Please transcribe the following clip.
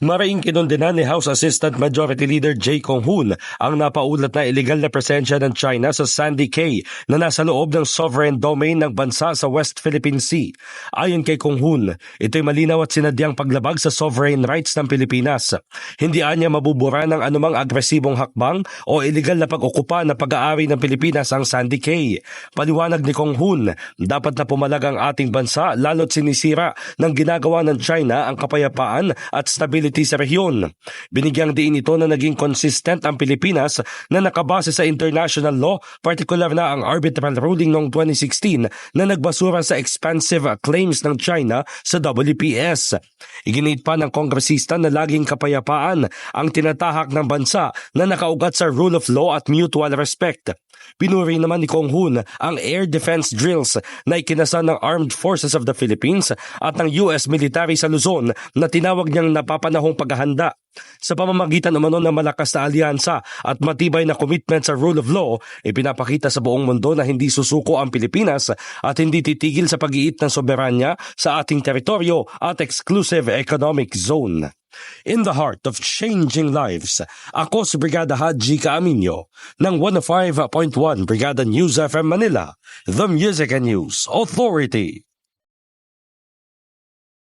Maraing kinondenan ni House Assistant Majority Leader Jay Kong-hoon ang napaulat na illegal na presensya ng China sa Sandy Cay na nasa loob ng sovereign domain ng bansa sa West Philippine Sea. Ayon kay Kong-hoon, ito'y malinaw at sinadyang paglabag sa sovereign rights ng Pilipinas. Hindi anya mabubura ng anumang agresibong hakbang o illegal na pag-okupa na pag-aari ng Pilipinas ang Sandy Cay. Paliwanag ni Kong-hoon, dapat na pumalag ang ating bansa lalo't sinisira ng ginagawa ng China ang kapayapaan at stability sa rehiyon. Binigyang diin ito na naging consistent ang Pilipinas na nakabase sa international law, partikular na ang arbitral ruling noong 2016 na nagbasura sa expansive claims ng China sa WPS. Iginit pa ng kongresista na laging kapayapaan ang tinatahak ng bansa na nakaugat sa rule of law at mutual respect. Pinuri naman ni Kong Hoon ang air defense drills na ikinasa ng Armed Forces of the Philippines at ng US military sa Luzon na tinawag niyang napapanahong paghahanda. Sa pamamagitan umano ng malakas na alyansa at matibay na commitment sa rule of law, ipinapakita sa buong mundo na hindi susuko ang Pilipinas at hindi titigil sa pag-iit ng soberanya sa ating teritoryo at exclusive economic zone. In the heart of changing lives, ako si Brigada Haji Kaaminyo ng 105.1 Brigada News FM Manila, The Music and News Authority.